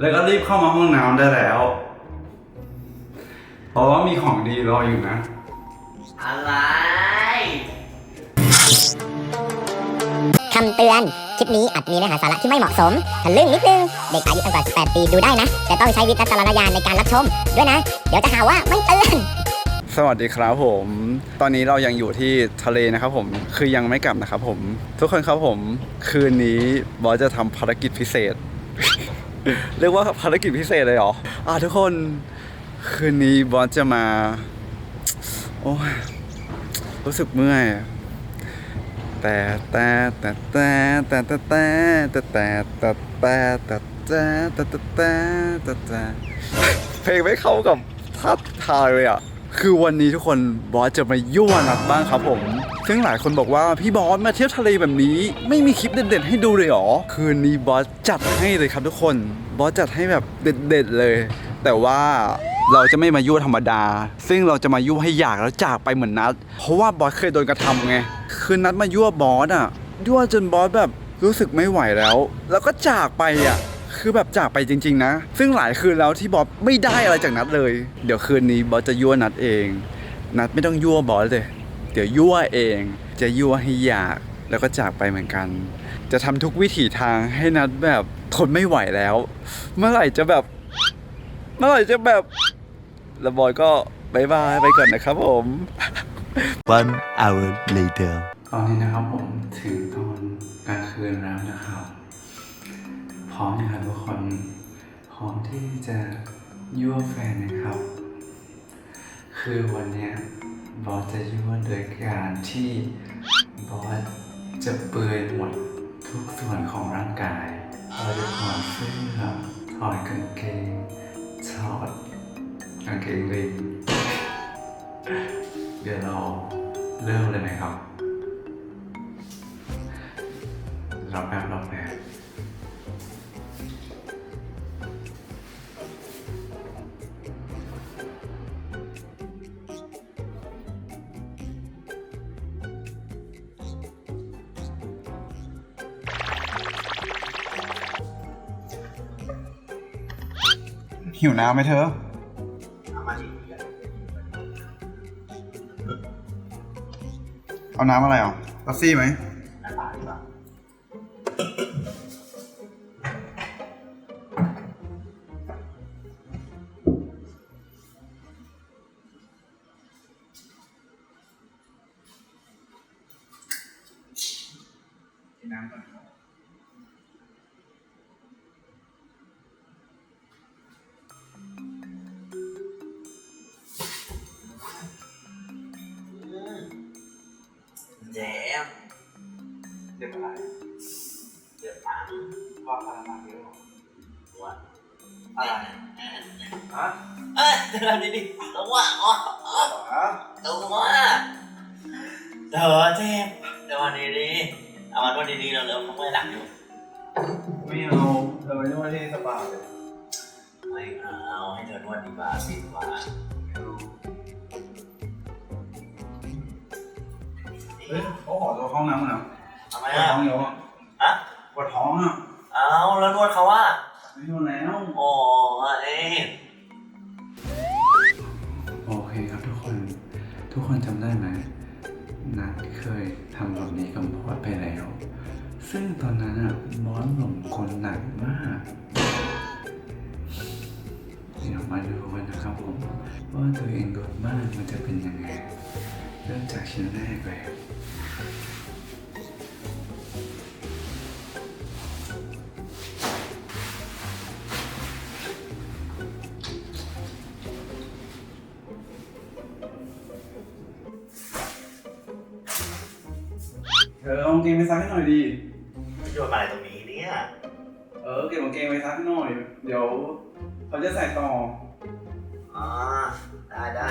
แล้วก็รีบเข้ามาห้องน้ำได้แล้ว เพราะว่ามีของดีรออยู่นะ อะไร คำเตือน คลิปนี้อาจมีเนื้อหาสาระที่ไม่เหมาะสมทะลึ่งนิดนึง เด็กอายุต่ำกว่า 18 ปีดูได้นะ แต่ต้องใช้วิจารณญาณในการรับชม ด้วยนะ เดี๋ยวจะหาว่าไม่เตือน สวัสดีครับผม ตอนนี้เรายังอยู่ที่ทะเลนะครับผม คือยังไม่กลับนะครับผม ทุกคนครับผม คืนนี้บอสจะทำภารกิจพิเศษ เรียกว่าภารกิจพิเศษเลยเหรอ อ่าทุกคนคืนนี้บอสจะมา โอ้ยรู้สึกเมื่อยแต่แต่แต่แต่แต่แต่แต่แต่แต่แต่แต่แต่แต่แต่แต่แต่แต่แต่เพลงไม่เข้ากับท่าทางเลยอะ คือวันนี้ทุกคนบอสจะมายั่วนัดบ้างครับผม ซึ่งหลายคนบอกว่าพี่บอสมาเที่ยวทะเลแบบนี้ ไม่มีคลิปเด็ดๆ ให้ดูเลยหรอ คืนนี้บอสจัดให้เลยครับทุกคน บอสจัดให้แบบเด็ดๆเลย แต่ว่าเราจะไม่มายั่วธรรมดา ซึ่งเราจะมายั่วให้อยากแล้วจากไปเหมือนนัด เพราะว่าบอสเคยโดนกระทำไง คือนัดมายั่วบอสอะ ยั่วจนบอสแบบรู้สึกไม่ไหวแล้ว แล้วก็จากไปอะ คือแบบจากไปจริง ๆ นะ ซึ่งหลายคืนแล้วที่บอสไม่ได้อะไรจากนัดเลย เดี๋ยวคืนนี้บอสจะยั่วนัดเอง นัดไม่ต้องยั่วบอสเลย เดี๋ยวยั่วเอง จะยั่วให้อยากแล้วก็จากไปเหมือนกัน จะทำทุกวิถีทางให้นัดแบบทนไม่ไหวแล้ว เมื่อไหร่จะแบบ เมื่อไหร่จะแบบแล้วบอยก็บายบายไปก่อนนะครับผม One hour later. ตอนนี้นะครับผมถึงตอนกลางคืนแล้วนะครับ พร้อมนะครับทุกคน พร้อมที่จะยั่วแฟนนะครับ คือวันเนี้ย บอสจะยั่วโดยการที่บอสจะเปลือยหมด หิวน้ำไหมเธอ เอาน้ำอะไรอะลัซี่ไหม น้ำก่อน เจ็บอะไรเดี๋ยวถามว่าพลังงานเยอะหรอว่าอะไรฮะเอ้ยเธอทำดีๆตัวอ๋ออ๋อฮะตัวว่าเธอเจมเดี๋ยววันดีๆเอามันวันดีๆเร็วๆเขาไม่หลับอยู่ไม่เอาเธอไม่ต้องมาที่สปาเลยไม่เอาให้เธอนวดดีกว่าดีกว่าเฮ้ยเขาขอตัวเข้าห้องน้ำนะทำไม ปวดอะท้องเยอะอะอะปวดท้องอะเอาแล้วนวดเขาว่าไม่นอนแล้วอ๋อเอ้ยโอเคครับทุกคน ทุกคนจำได้ไหมนัดเคยทำแบบนี้กับบอสไปแล้ว ซึ่งตอนนั้นอะบอสหลงคนหนักมากเดี๋ยวมาดูกันนะครับผม ว่าตัวเองโดนบ้านมันจะเป็นยังไง เริ่มจากชิ้นแรกเลย น่อยดี โยนมาอะไรตรงนี้เนี่ยเออเก็บกางเกงไปซักให้หน่อย เดี๋ยวเขาจะใส่ต่ออ๋อได้ได้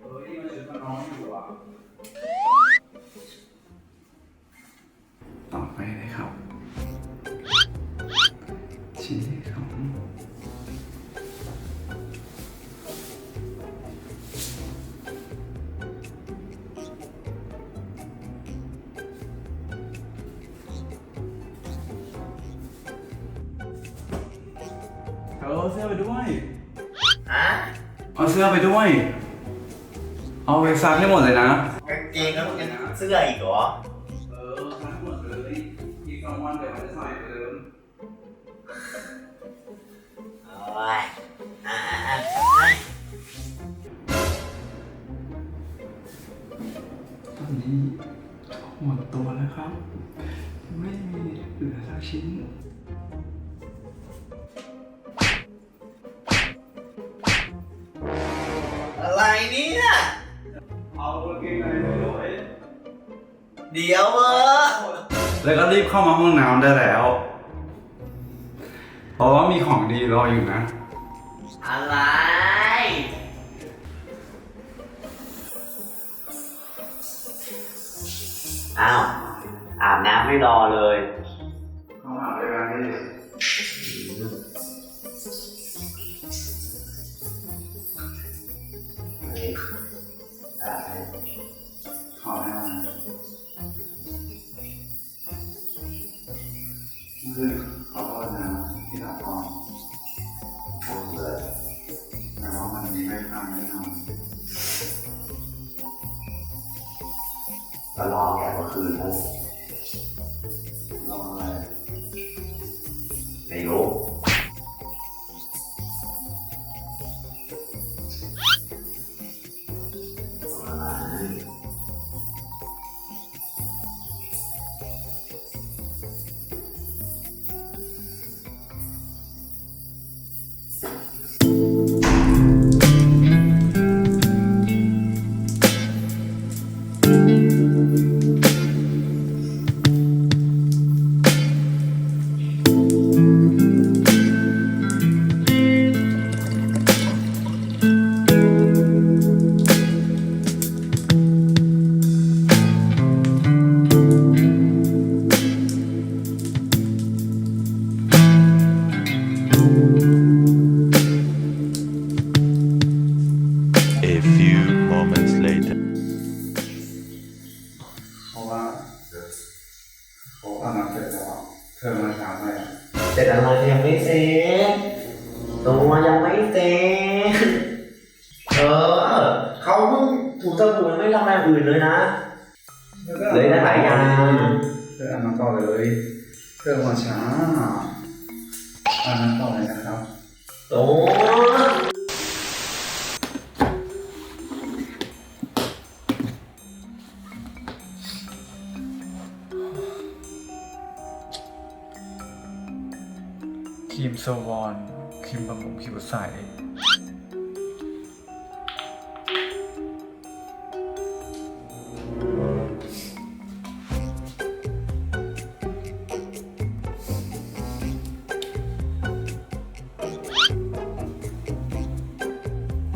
เออนี่มันชุดมันน้องอยู่ เออเสื้อไปด้วยฮะเอาเสื้อไปด้วย เอาไปซักให้หมดเลยนะ กางเกงแล้วยังเสื้ออีกเหรอ เออซักหมดเลยอีกสองวันเดี๋ยวมันจะใส่ไปเดิมโอ้ยอ่าอ่าตอนนี้หมดตัวแล้วครับ ไม่มีเหลือสักชิ้น ดี๋ยวเออแล้วก็รีบเข้ามาห้องน้ำได้แล้ว เพราะว่ามีของดีรออยู่นะ อะไร อ้าวอาบน้ำไม่รอเลย เข้ามาเลยกันพี่ few moments later. เพราะว่าเขาอาบน้ำเสร็จแล้วอะเธอมาช้าไปอะเสร็จอะไรยังไม่เสร็จตัวยังไม่เสร็จเออเขาเพิ่งถูสบู่ยังไม่ทำอะไรอื่นเลยนะเลยได้หลายอย่างเธออาบน้ำต่อเลย เธอมาช้าอาบน้ำต่อเลยนะครับ ตัว ครีมโซวอนครีมบำรุงผิวใส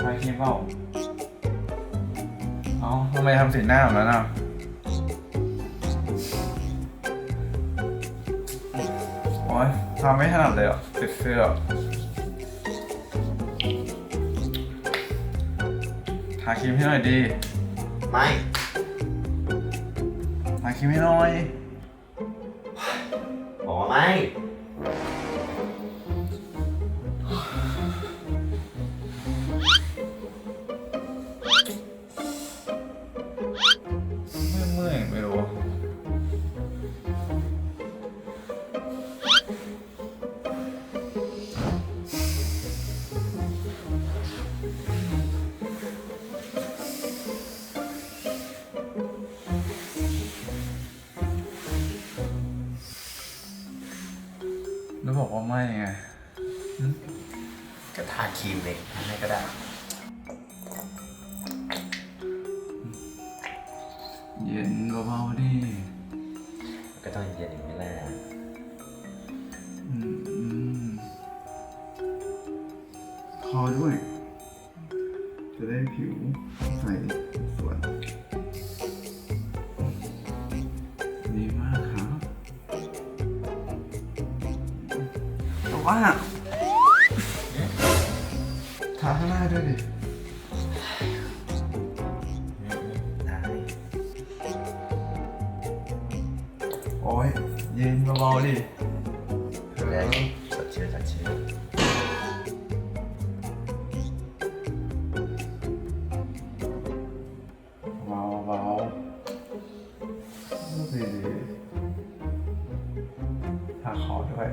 ทาครีมเปล่าเอ้าทำไมทำสีหน้าแบบนั้นอะ ทำไม่ถนัดเลยอะติดเสื้อทาครีมให้หน่อยดีไม่ทาครีมให้หน่อยบอกว่าไม่ ก็ต้องเย็นอย่างนี้แหล ยยืนเบาๆดิแรงจัดเชียร์จัดเชียร์เบาเบาดีดีถาขอด้วย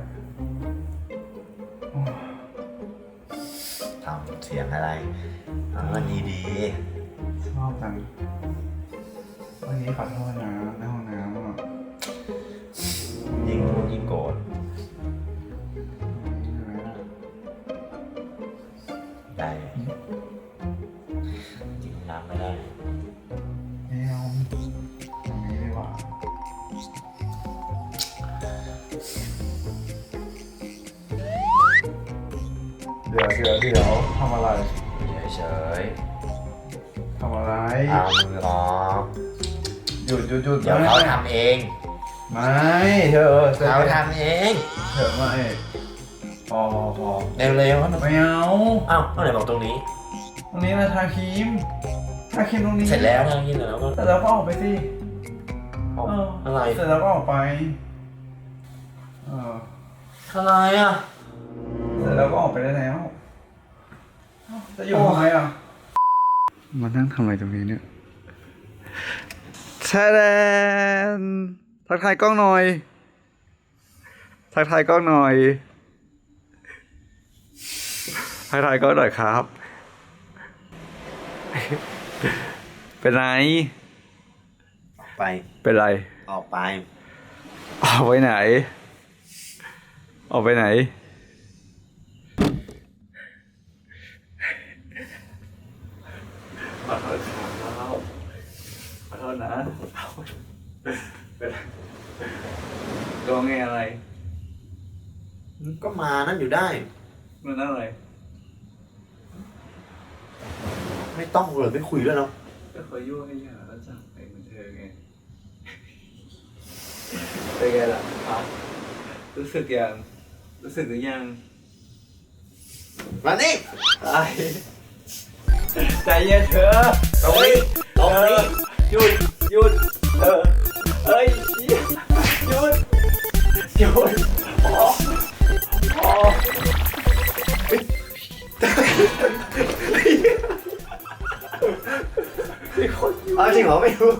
ทำเสียงอะไรมันนี้ดีชอบจังวันนี้ขอโทษนะ ดี๋ยวเดี๋ยวเดี๋ยวทำอะไรเฉยทำอะไรๆเอามือออกหยุดหยุดหยุดเดี๋ยวเขาทำเองไม่เธอเขาทำเองเธอไม่พอพอพอเร็วๆเขาไม่เอาอ้าวเมื่อไหร่บอกตรงนี้ ตรงนี้นะทาครีมทาครีมตรงนี้เสร็จแล้วนะยินแล้วก็เสร็จแล้วก็ออกไปสิเอาเอออะไรเสร็จแล้วก็ออกไปเอออะไรอะ เสร็จแล้วก็ออกไปได้แล้วเอ้าจะอยู่ทำไมอะ มานั่งทำอะไรตรงนี้เนี่ยแชแดนทักทายกล้องหน่อย ทักทายกล้องหน่อย ทักทายกล้องหน่อยครับ เป็นไร ออกไป เป็นไร ออกไป ออกไปไหน ออกไปไหน ขอโทษครับขอโท ษนะเป็นไรร้องไงอะไรก็มานั่นอยู่ได้ มันอะไร ไม่ต้องเลยไม่คุยด้วยเนาะก็คอยยั่วให้ยาแล้วจับไปเหมือนเธอไงเป็นไงล่ะอะรู้สึกยังรู้สึกหรือยังมานี่ไอ้ใจเย็นเถอะตรงนี้ตรงนี้หยุด หยุด เออเอ้ยหยุดหยุดหยุดพอพอเอาจริงเหรอไม่รู้